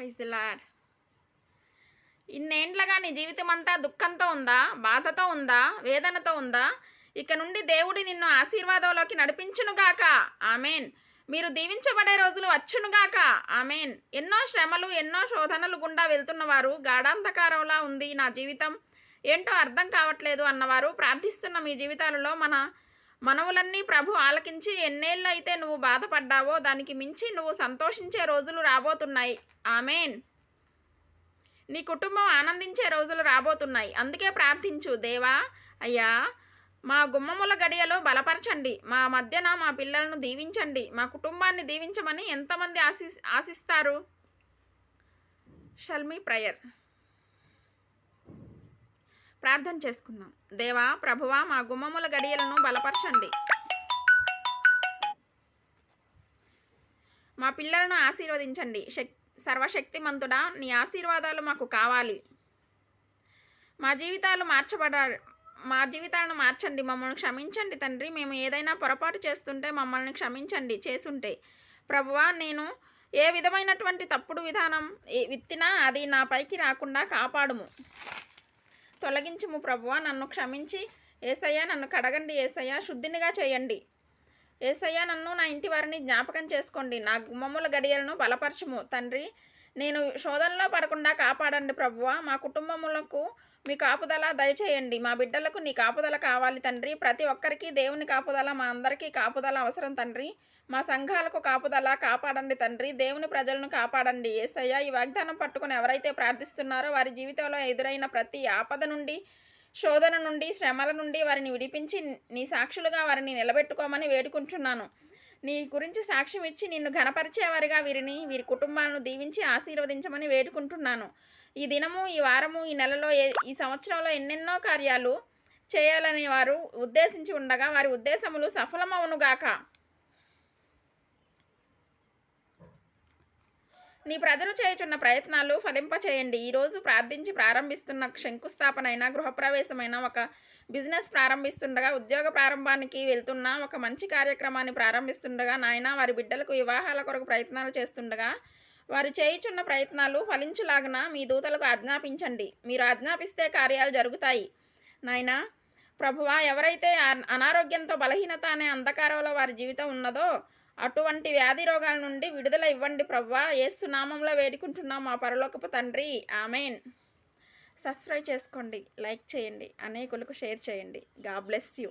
Praise the lord ఇన్నేండ్లగా నీ జీవితం అంతా దుఃఖంతో ఉందా? బాధతో ఉందా? వేదనతో ఉందా? ఇక నుండి దేవుడి నిన్ను ఆశీర్వాదంలోకి నడిపించునుగాక ఆమెన్. మీరు దీవించబడే రోజులు వచ్చునుగాక ఆమెన్. ఎన్నో శ్రమలు ఎన్నో శోధనలు గుండా వెళ్తున్నవారు గాఢాంధకారంలా ఉంది నా జీవితం. ఏంటో అర్థం కావట్లేదు అన్నవారు ప్రార్థిస్తున్న మీ జీవితాలలో మన మనవులన్నీ ప్రభు ఆలకించి ఎన్నేళ్ళు అయితే నువ్వు బాధపడ్డావో దానికి మించి నువ్వు సంతోషించే రోజులు రాబోతున్నాయి. ఆమెన్. నీ కుటుంబం ఆనందించే రోజులు రాబోతున్నాయి. అందుకే ప్రార్థించు దేవా అయ్యా మా గుమ్మముల గడియలో బలపరచండి. మా మధ్యన మా పిల్లలను దీవించండి. మా కుటుంబాన్ని దీవించమని ఎంతమంది ఆశి ఆశిస్తారు? Shall we prayer. ప్రార్థన చేసుకుందాం. దేవా ప్రభువా మా గుమ్మముల గడియలను బలపరచండి. మా పిల్లలను ఆశీర్వదించండి. శక్ సర్వశక్తిమంతుడా నీ ఆశీర్వాదాలు మాకు కావాలి. మా జీవితాలు మార్చబడ మా జీవితాలను మార్చండి. మమ్మల్ని క్షమించండి తండ్రి. మేము ఏదైనా పొరపాటు చేస్తుంటే మమ్మల్ని క్షమించండి చేసుంటే ప్రభువా నేను ఏ విధమైనటువంటి తప్పుడు విధానం ఏ- విత్తినా అది నా పైకి రాకుండా కాపాడుము. తొలగించుము ప్రభువా. నన్ను క్షమించి ఏసయ్యా నన్ను కడగండి ఏసయ్యా. శుద్ధినిగా చేయండి. ఏసయ్య నన్ను నా ఇంటి వారిని జ్ఞాపకం చేసుకోండి. నా గుమ్మముల గడియలను బలపరచుము. తండ్రి నేను శోధనలో పడకుండా కాపాడండి ప్రభువ. మా కుటుంబములకు మీ కాపుదల దయచేయండి. మా బిడ్డలకు నీ కాపుదల కావాలి తండ్రి. ప్రతి ఒక్కరికి దేవుని కాపుదల మా అందరికీ కాపుదల అవసరం తండ్రి. మా సంఘాలకు కాపుదల కాపాడండి తండ్రి. దేవుని ప్రజలను కాపాడండి. ఏసయ్య ఈ వాగ్దానం పట్టుకొని ఎవరైతే ప్రార్థిస్తున్నారో వారి జీవితంలో ఎదురైన ప్రతి ఆపద నుండి శోధన నుండి శ్రమల నుండి వారిని విడిపించి నీ సాక్షులుగా వారిని నిలబెట్టుకోమని వేడుకుంటున్నాను. నీ గురించి సాక్ష్యం ఇచ్చి నిన్ను ఘనపరిచేవారిగా వీరిని వీరి కుటుంబాలను దీవించి ఆశీర్వదించమని వేడుకుంటున్నాను. ఈ దినము ఈ వారము ఈ నెలలో ఏ- ఈ సంవత్సరంలో ఎన్నెన్నో కార్యాలు చేయాలని వారు ఉద్దేశించి ఉండగా వారి ఉద్దేశములు సఫలమవునుగాక. నీ ప్రజలు చేయుచున్న ప్రయత్నాలు ఫలింపచేయండి. ఈరోజు ప్రార్థించి ప్రారంభిస్తున్న శంకుస్థాపన గృహప్రవేశమైన ఒక బిజినెస్ ప్రారంభిస్తుండగా ఉద్యోగ ప్రారంభానికి వెళ్తున్న ఒక మంచి కార్యక్రమాన్ని ప్రారంభిస్తుండగా నాయన వారి బిడ్డలకు వివాహాల కొరకు ప్రయత్నాలు చేస్తుండగా వారు చేయుచున్న ప్రయత్నాలు ఫలించులాగన మీ దూతలకు ఆజ్ఞాపించండి. మీరు ఆజ్ఞాపిస్తే కార్యాలు జరుగుతాయి. నాయనా ప్రభువా ఎవరైతే అన- అనారోగ్యంతో బలహీనత అనే అంధకారంలో వారి జీవితం ఉన్నదో అటువంటి వ్యాధి రోగాల నుండి విడుదల ఇవ్వండి ప్రవ్వా. యేసు నామంలో వేడుకుంటున్నాం మా పరలోకపు తండ్రి. ఆమెన్. సబ్స్క్రైబ్ చేసుకోండి లైక్ చేయండి అనేకులకు షేర్ చేయండి. గా బ్లెస్ యూ.